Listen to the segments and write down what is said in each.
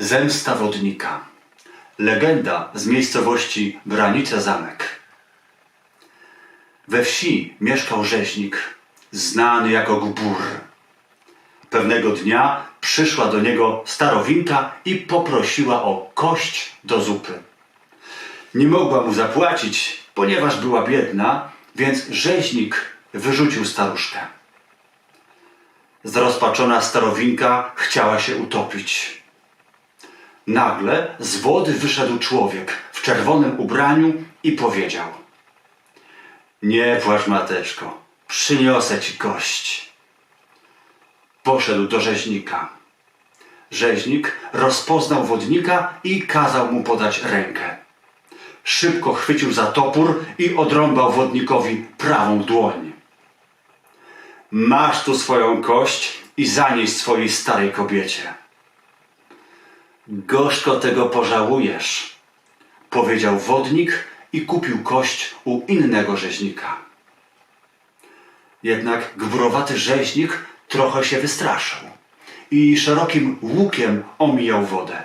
Zemsta wodnika. Legenda z miejscowości Branice Zamek. We wsi mieszkał rzeźnik, znany jako Gbur. Pewnego dnia przyszła do niego starowinka i poprosiła o kość do zupy. Nie mogła mu zapłacić, ponieważ była biedna, więc rzeźnik wyrzucił staruszkę. Zrozpaczona starowinka chciała się utopić. Nagle z wody wyszedł człowiek w czerwonym ubraniu i powiedział: Nie płacz, mateczko, przyniosę ci kość. Poszedł do rzeźnika. Rzeźnik rozpoznał wodnika i kazał mu podać rękę. Szybko chwycił za topór i odrąbał wodnikowi prawą dłoń. Masz tu swoją kość i zanieś swojej starej kobiecie. Gorzko tego pożałujesz, powiedział wodnik i kupił kość u innego rzeźnika. Jednak gbrowaty rzeźnik trochę się wystraszył i szerokim łukiem omijał wodę.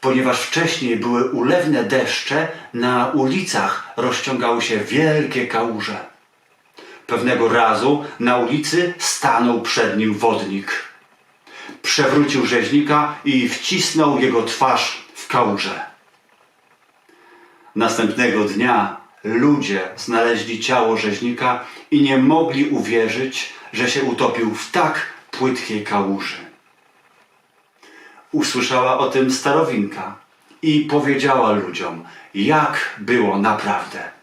Ponieważ wcześniej były ulewne deszcze, na ulicach rozciągały się wielkie kałuże. Pewnego razu na ulicy stanął przed nim wodnik. Przewrócił rzeźnika i wcisnął jego twarz w kałużę. Następnego dnia ludzie znaleźli ciało rzeźnika i nie mogli uwierzyć, że się utopił w tak płytkiej kałuży. Usłyszała o tym starowinka i powiedziała ludziom, jak było naprawdę.